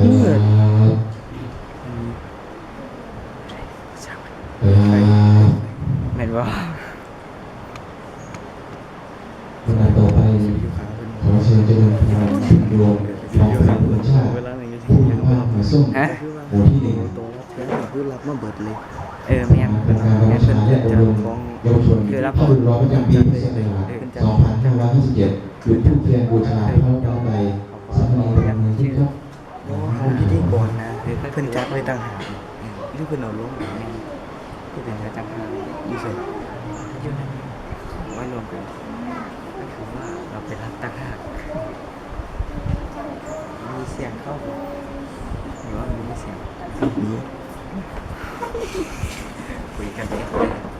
เปิดช่างมันเปิดแม่นว่าคนต่อไปอยู่ขาเป็นขอเชิญเจริญพรโยมของพระคุณชาติเวลาไหนก็ผู้สินำภาพหมายส้มฮะหมู่ที่หนึ่งตัวรับแทนคือรับมาเบิดเลยเออแม่นโครเพิ่งนการแม่รับนเพิ่นชาและจะอบรมของเยาวชนคือรับเข้าดูร้อยประจำปีพุทธศักราช2557จุดทูปเทียนบูชาพระพระไตรสามเณรเป็นมือที่ครับเพราะ ว่าเขาพิธีก่อนนะเพิ่นจัดไว้ต่างหากหรือเพิ่นเอาลงที่เป็นอาจารย์ทางดีเสร็จอยู่นนี้ไว้รวมกันก็คือว่าเราไปรับตั้งหากมีเสียงเข้าหรือว่ามันไม่เสียงมีคุยกันเอง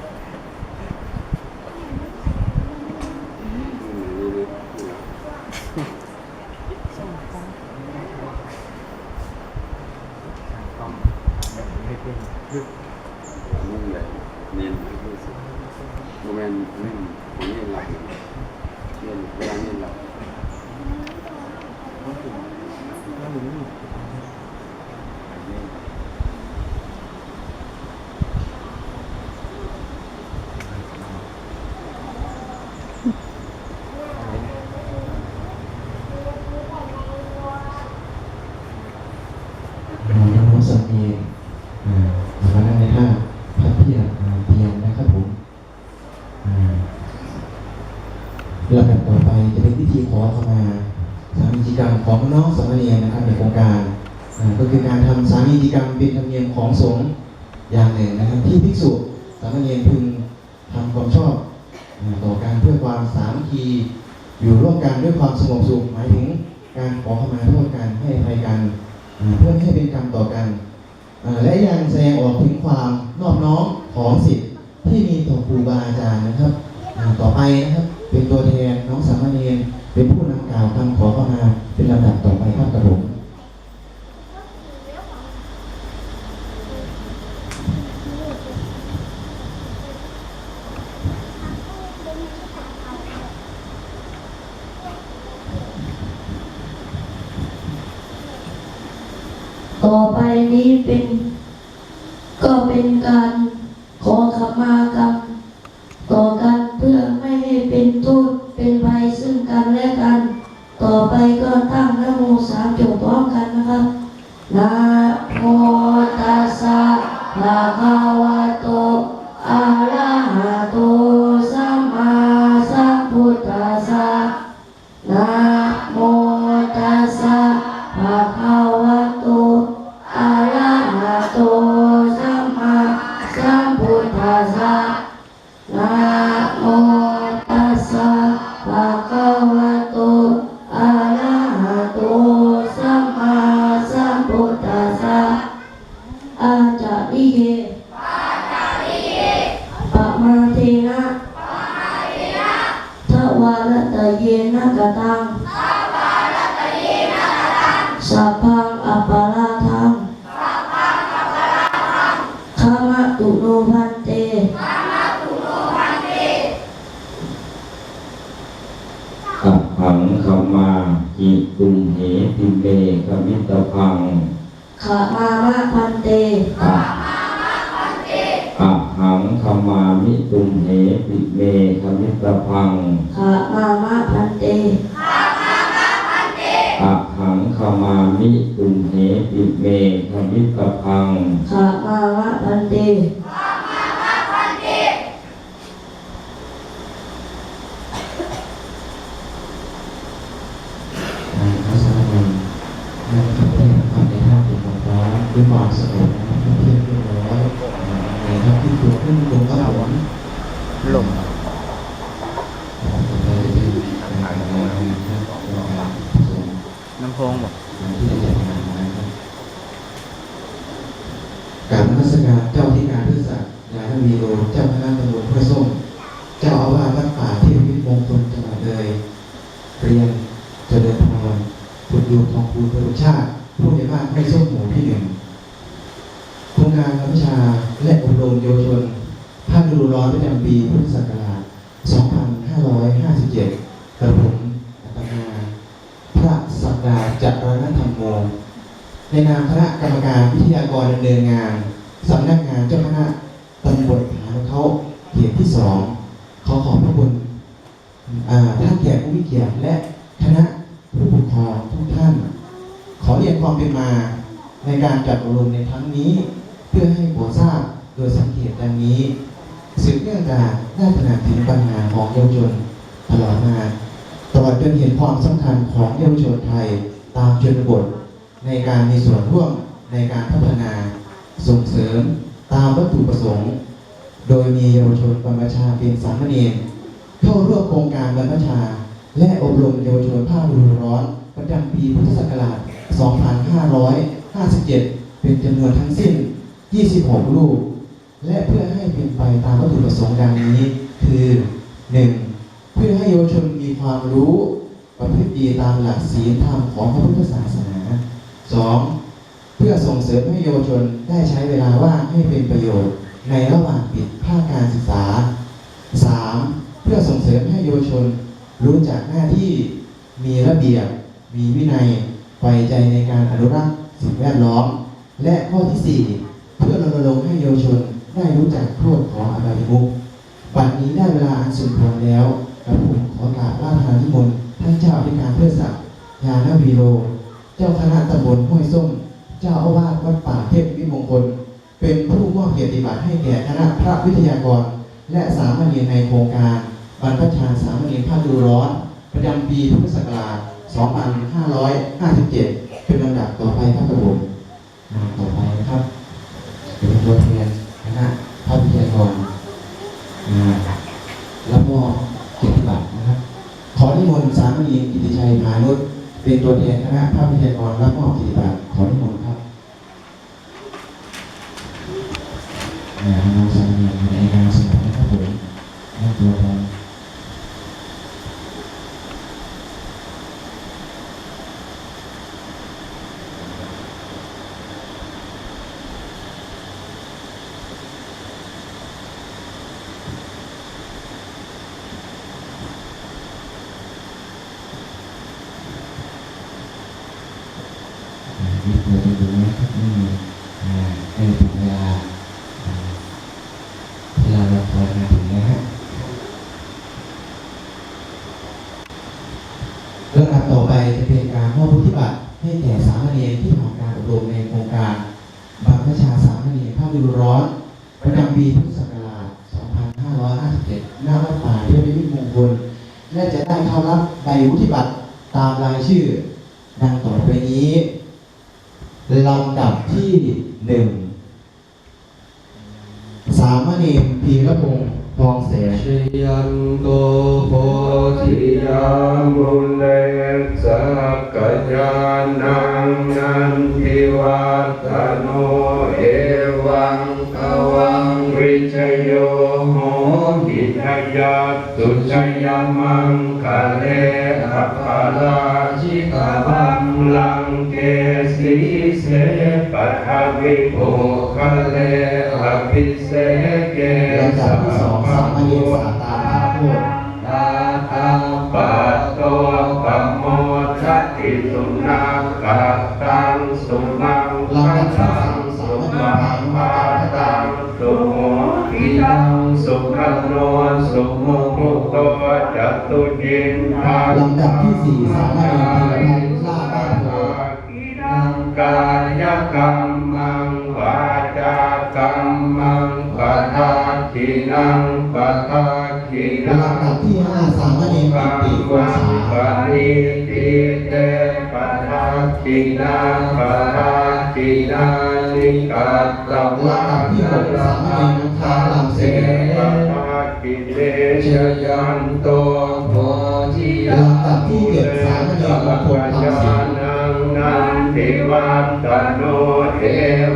ไม่เป็น มุ่ง เลยเน้นรู้สึกโมเมนต์เล่นของเล่นหลับเล่นเวลาเล่นหลับ ของน้องสามเณรนะครับในโครงการก็คือการทำสามีจิกรรมเป็นธรรมเนียมของสงฆ์อย่างหนึ่งนะครับ ที่ภิกษุสามเณรพึงทำความชอบต่อการเพื่อความสามัคคีอยู่ร่วมกันด้วยความสงบสุขหมายถึงการขอขมาโทษกันให้อภัยกันเพื่อให้เป็นกรรมต่อกัน และยังแสดงออกถึงความนอบน้อมของสิทธิ์ที่มีต่อครูบาอาจารย์นะครับ ต่อไปนะครับเป็นตัวแทนน้องสามเณร เป็นผู้นำกล่าวคำขอเข้ามาเป็นลำดับต่อไปครับกระผมต่อไปนี้เป็น ก็เป็นการขอขมากรรมต่อกันเพื่อารตะเยนะกตังสัพพังอัปปาราทังขามะตุโนพันเตอับหังขมาอิตุมเหติเมกมิตพังขามามะพันเตอะอับหังขมามิตุมเหติเมกมิตพัง ขามามะพันเตอะหังขมามิตุมเหติเมกมิตพังขามามะพันเตอ่าน้องสามเณรนั่งพัดเพียรทำในท่าเป็นของพร้อมด้วยความสงบนะครับพัดเพียรเรียบร้อยอ่าในครับที่ตัวขึ้นตรงครับผมลม ต่อไปจะเป็นการทำงานนะครับแล้วก็ส่ง น้ำโพงบอกที่ได้จัดงานนะครับการนัสการเจ้าที่การพฤกษายานวีโรเจ้าคณะตำรวจพระส้มเจ้าอาวาสวัดป่าเทพวิทย์มงคลจังหวัดเลยเรียนเจริญพรคุณยูทองคูณพระชาติผู้ใหญ่บ้านไม่ส้มหมู่ที่หนึ่งโครงการรับวิชาและอบรมเยาวชนภาคฤดูร้อนประจำปีพุทธศักราช 2557กระผมอาตมาพระสักดาจารณธรรมโมในนามคณะกรรมการวิทยากรดำเนินงานสำนักงานเจ้าคณะตำบลฐานเขาเขตที่สองขอขอบพระคุณท่านแขกผู้มีเกียรติและคณะผู้ปกครองทุกท่าน ขอเรียนความเป็นมาในการจัดอบรมในครั้งนี้ เพื่อให้หัวทราบโดยสังเกตดังนี้สืบเนื่องจากได้ตระหนักถึงปัญหาของเยาวชนตลอดมา ตลอดจนเห็นความสำคัญของเยาวชนไทยตามชนบทในการมีส่วนร่วมในการพัฒนาส่งเสริมตามวัตถุประสงค์ โดยมีเยาวชนบรรพชาเป็นสามเณรเข้าร่วมโครงการบรรพชา และอบรมเยาวชนภาคฤดูร้อนประจำปีพุทธศักราช 2557 เป็นจำนวนทั้งสิ้น 26 รูป และเพื่อให้เป็นไปตามวัตถุประสงค์ดังนี้ คือ 1. เพื่อให้เยาวชน มีความรู้ประพฤติดีตามหลักศีลธรรมของพระพุทธศาสนา 2. เพื่อส่งเสริมให้เยาวชนได้ใช้เวลาว่างให้เป็นประโยชน์ ในระหว่างปิดภาคการศึกษา 3. เพื่อส่งเสริมให้เยาวชน รู้จักหน้าที่มีระเบียบ มีวินัยใฝ่ใจในการอนุรักษ์สิ่งแวดล้อม และข้อที่ 4 เพื่อรณรงค์ให้เยาวชนได้รู้จักโทษของอบายมุขบัดนี้ได้เวลาอันสมควรแล้ว กระผมขอกราบราชานิมนต์ท่านเจ้าอธิการเพื่อศักดิ์ยานวีโร เจ้าคณะตำบลห้วยส้ม เจ้าอาวาสวัดป่าเทพวิมงคล เป็นผู้มอบเกียรติบัตรให้แก่คณะพระวิทยากร และสามเณรในโครงการบรรพชาสามเณรภาคดูร้อน ประจำปีพุทธศักราช 2557 เป็นลำดับต่อไปครับกระผมต่อไปนะครับเป็นตัวแทนคณะพระวิทยากรอ่ารับ มอบเกียรติบัตรนะครับ ขอนิมนต์สามเณรกิติชัยพานุษเป็นตัวแทนคณะภาพวิทยากรรับมอบกิติบัตรขอนิมนต์ครับน้องสามเณรในงานสนุนนะครับผมนั่งตัวแทน ดูนะครับไม่มีอ่าเออถึงเวลาอ่เวลาเราคอยมาถึงแล้วฮะเรื่องราวต่อไปจะเป็นการมอบวุฒิบัตรให้แก่สามเณรที่ผ่านการอบรมในโครงการบางประชาสามเณรภาคฤดูร้อนประจำปีพุทธศักราช 2557หน้าวัดป่าเทพวิมงคลและจะได้เข้ารับใบวุฒิบัตรตามรายชื่อ ดังต่อไปนี้ ลำดับที่หนึ่งสามเณรพีระพงศ์ทองแสนชยันโตโพธิยามุเลสักกยานังนันทิวัตโนเอวังกวังวิชโยโหหิทยัตตุชยมังคะเลอัปปาราชิกาบัมลังเกสี ทวิโภคะเลอภิเสเกลำดับที่สองสามเณรสตาภาโพธิตาตาปัตโตปัมโมทัตติสุนากัตตังสุมังคัตังสุมังปาตังสุโมทิตังสุขันโนสุโมมุตโตจัตุจินทาลำดับที่สี่สามเณรพีรพันธ์ลาบ้านโพนังกายกรรม ลำดับที่ห้าสามเณรกิตติวงศาปะนิติเตปะทาทินาปะทาทินานิกัตตะลำดับที่หกสามเณรนัทาลำเสปะทาทิเตชยันโตโพธิยาลำดับที่เจ็ดสามเณรมงคลธรรมศิลป์นันันติวัตตโนเอ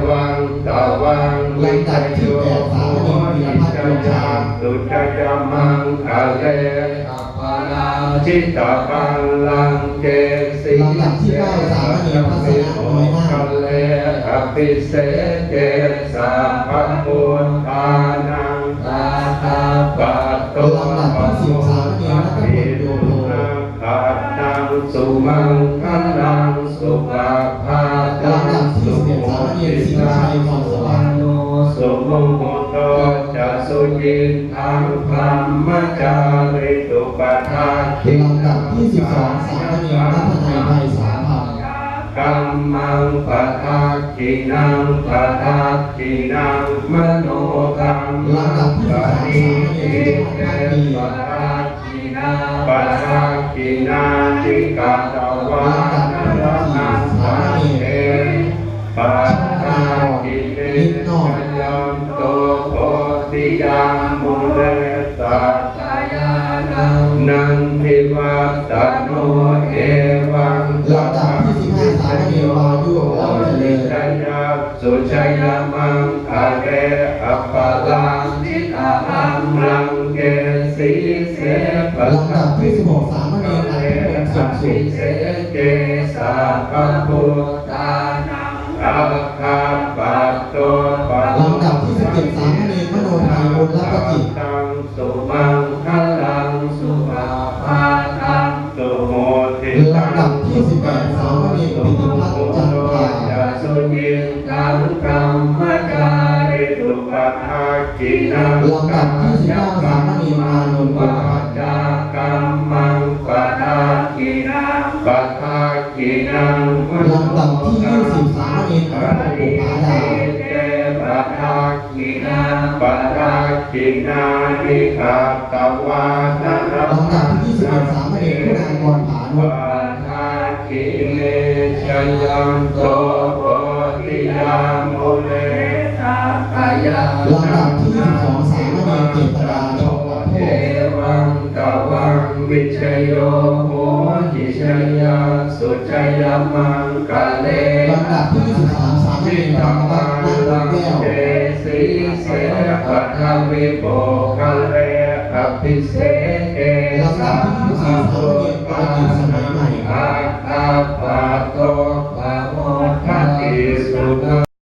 วังตวังลำดับที่แปดสาม เลอัปปาราชิตาปังลังเกสีลำดับที่เก้าสามเณรพัฒนาน้อยนาคคะเลอภิเศเกสัพพพุทานังตาตาปัตโตลำดับที่สิบสาม สุมังคลังสุภาภาตังสุโมทิสาสุวรรณโนสุโมโหโตจะสุยินทังพรหมจาริตุปทาคิลำดับที่สิบสองสามเณรนัทนายไทยสามพันกัมมังปะทาคินังปะทาคินังมโนกรรมลำดับที่สิบสามสามเณรสุชาติพักดีปัสสะ กินาติกาตวานรนัสสะเอปัสสะกิเลสยัมโตโพธิยามมุเลสัตตายานังนันทิวัตตโนเอวังลำดับที่สิบห้าสามเณรวายุเล่าเจริญชัยยาสุชัยมังคะเรอัปปะลังทิตาหังรังเก ลำดับที่16สามเณรปิตย์สังสุขเสเกสาปัมปุตานังกัปคาปัตโตปัลำดับที่17สามเณรมโนทายุลปกิตังสุมังคลังสุอาภาตังสุโมทิลำดับที่18สามเณรปิติพัฒน์จันทาสุยิงตังกรรมกาลิตุปัฏฐากินังลำดับที่19 ปัฏฐากินานิคาตวานะลำดับที่ยี่สิบเอ็ดสามเณรคุณากรผานุปัฏฐากิเลชยัมโตโพธิยามโมเลสักายาลำดับที่ยี่สิบสองสามเณรเจษดาชมประโภเอควังตวังวิชโยโห หิชยาสุจยามังกะเลลำดับที่สิบสามสามเอกธรรมะนังแก้วเจสีเสปัทาวิโปกะเลอภิเสเอลำดับที่สิบสามสามเประดิบัยใหม่อาตาปโตปะโมทัติสุตา